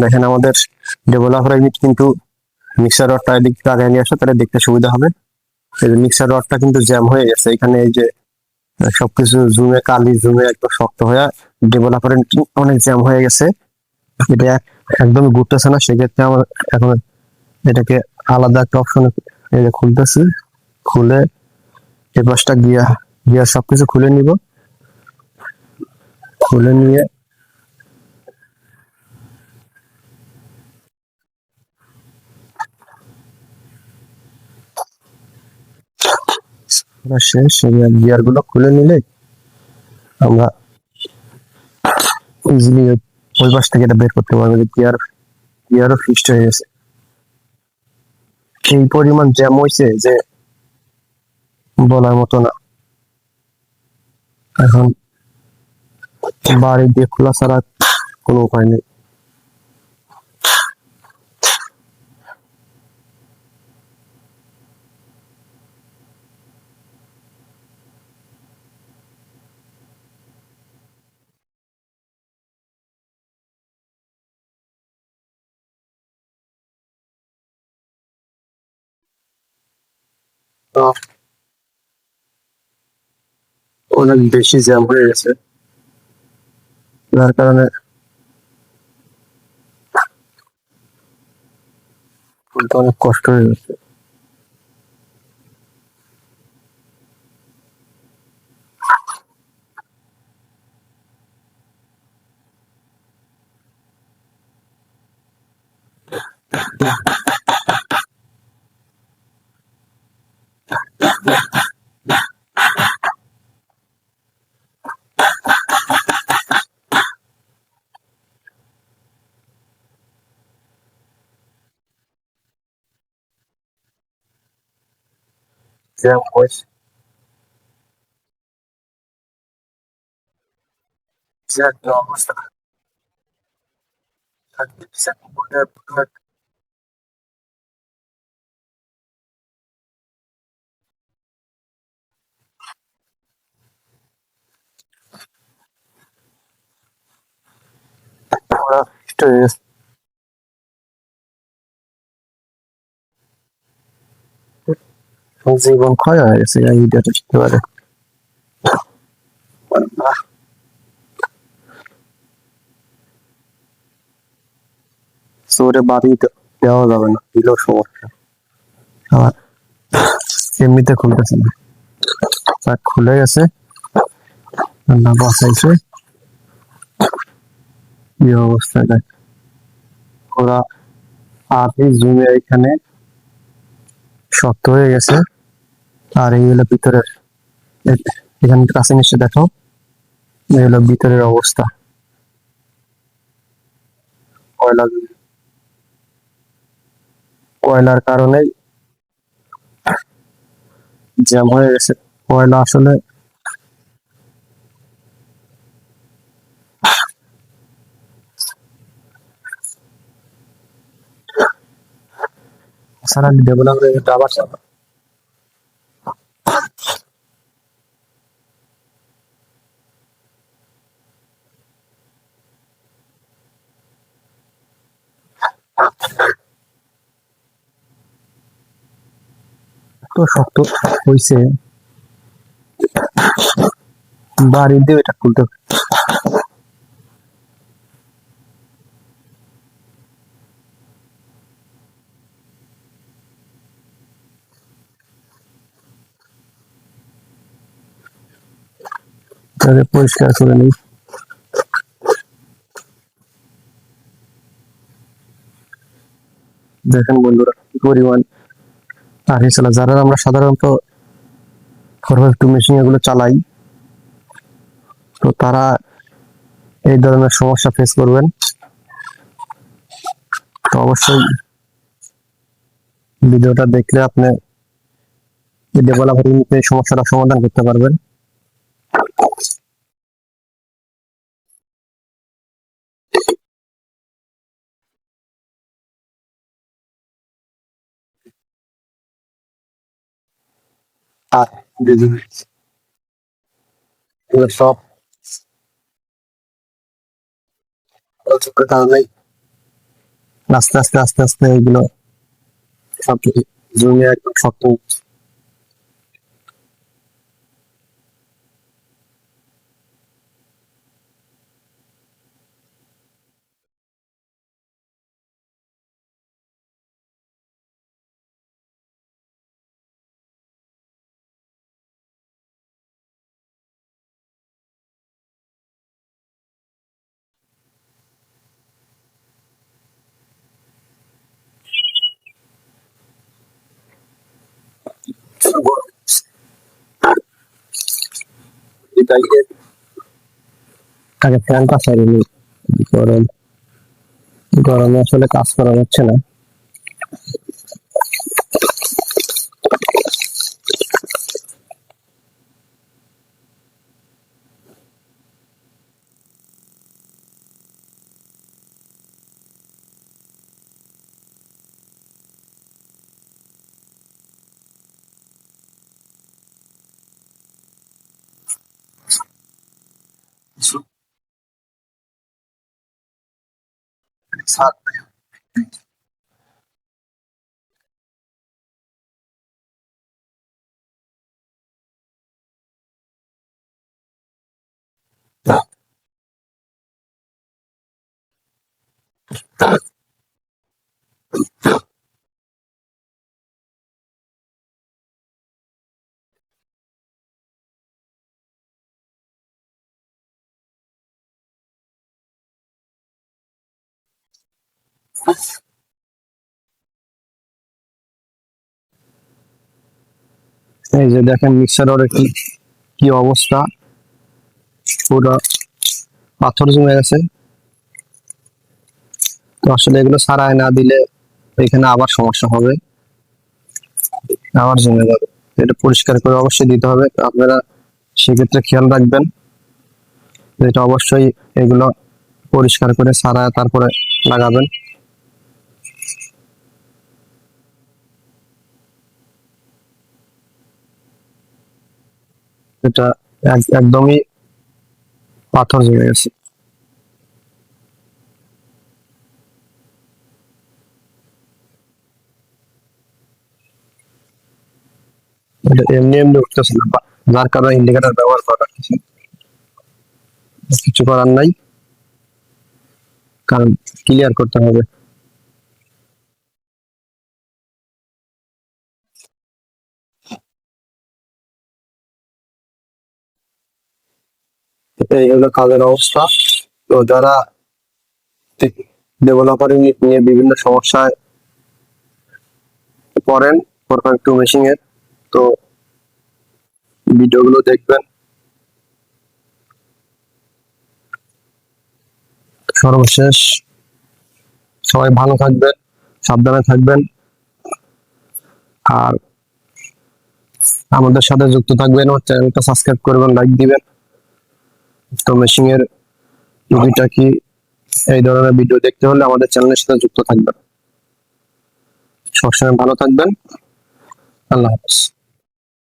দেখেন আমাদের developer unit কিন্তু মিক্সার রডটা এদিক আগে নিয়ে আসে, তাহলে দেখতে সুবিধা হবে। এই যে মিক্সার রডটা কিন্তু জ্যাম হয়ে গেছে। এখানে এই যে সবকিছু জুমে কালি জুমে একদম শক্ত হয়ে ডেভেলপারের অনেক জ্যাম হয়ে গেছে। এটা এক- একদম ঘুরতেছে না, সেক্ষেত্রে আমার এখন এটাকে আলাদা একটা অপশন খুলতেছি। খুলে এই পাশটা গিয়া গিয়ার সবকিছু খুলে নিব। খুলে নিয়ে পুরো শেষ গিয়ারগুলো খুলে নিলে আমরা ইজিলি ওই পাশ থেকে এটা বের করতে পারব গিয়ার গিয়ারও ফিক্সড হয়ে গেছে। এই পরিমাণ জ্যাম হয়েছে যে বলার মতো না। এখন বাড়ি দিয়ে খোলা ছাড়া কোনো উপায় নেই। অনেক বেশি জ্যাম হয়ে গেছে। যার কারণে অনেক কষ্ট হয়ে গেছে। জ্যাম হয়েছে যে একটা অবস্থা পুরো ফিক্সড হয়ে গেছে জীবন ক্ষয় হয়ে গেছে এই ভিডিওটা শিখতে পারে সোরে বাড়ি দেওয়া যাবে না দিলেও সমস্যা আর এমনিতে খুলতেছে না যাক, খুলে গেছে না বসাইছে কি অবস্থা দেখ ওরা আরই জুমে এখানে শক্ত হয়ে গেছে আর এই হলো ভিতরের এখানে কাছে নিচে দেখো, এই হলো ভিতরের অবস্থা। কয়লা, কয়লার কারণে জ্যাম হয়ে গেছে। কয়লা আসলে সারা ডেভেলপ গেছে, আবার এত শক্ত হয়েছে বাড়ি দিয়ে এটা খুলতে হবে। তাহলে পরিষ্কার করে নিই দেখেন বন্ধুরা, কি পরিমাণ আগে চলা যারা আমরা সাধারণত টু মেশিন এগুলো চালাই, তো তারা এই ধরনের সমস্যা ফেস করবেন। তো অবশ্যই ভিডিওটা দেখলে আপনি ডেভেলপার সমস্যাটা সমাধান করতে পারবেন। আর সব কারণে আস্তে আস্তে আস্তে আস্তে এগুলো সব জমে একদম শক্ত হচ্ছে। আগে ফ্যানটা সারিনি গরম। গরমে আসলে কাজ করা যাচ্ছে না। hardware এই যে দেখেন মিক্সারের কি কি অবস্থা? পুরো পাথর জমে গেছে। তো আসলে এগুলো সারায় না দিলে এখানে আবার সমস্যা হবে। আবার জমে যাবে। এটা পরিষ্কার করে অবশ্যই দিতে হবে। আপনারা সেক্ষেত্রে খেয়াল রাখবেন। এটা অবশ্যই এগুলো পরিষ্কার করে সারায় তারপরে লাগাবেন। এটা একদমই পাথর জমে গেছে। এটা এমনি এমনি উঠতেছে না যার কারণে ইন্ডিকেটর ব্যবহার করা কিছু করার নাই, কারণ ক্লিয়ার করতে হবে। এই কাজের অবস্থা। তো যারা ডেভেলপার ইউনিট নিয়ে বিভিন্ন সমস্যায় পড়েন টু মেশিং এর, তো ভিডিওগুলো দেখবেন। সর্বশেষ, সবাই ভালো থাকবেন, সাবধানে থাকবেন। আর আমাদের সাথে যুক্ত থাকবেন, চ্যানেলটা সাবস্ক্রাইব করবেন লাইক দিবেন। তো মেশিং এর টুকিটা কি এই ধরনের ভিডিও দেখতে হলে আমাদের চ্যানেলের সাথে যুক্ত থাকবেন। সবসময় ভালো থাকবেন। আল্লাহ হাফেজ।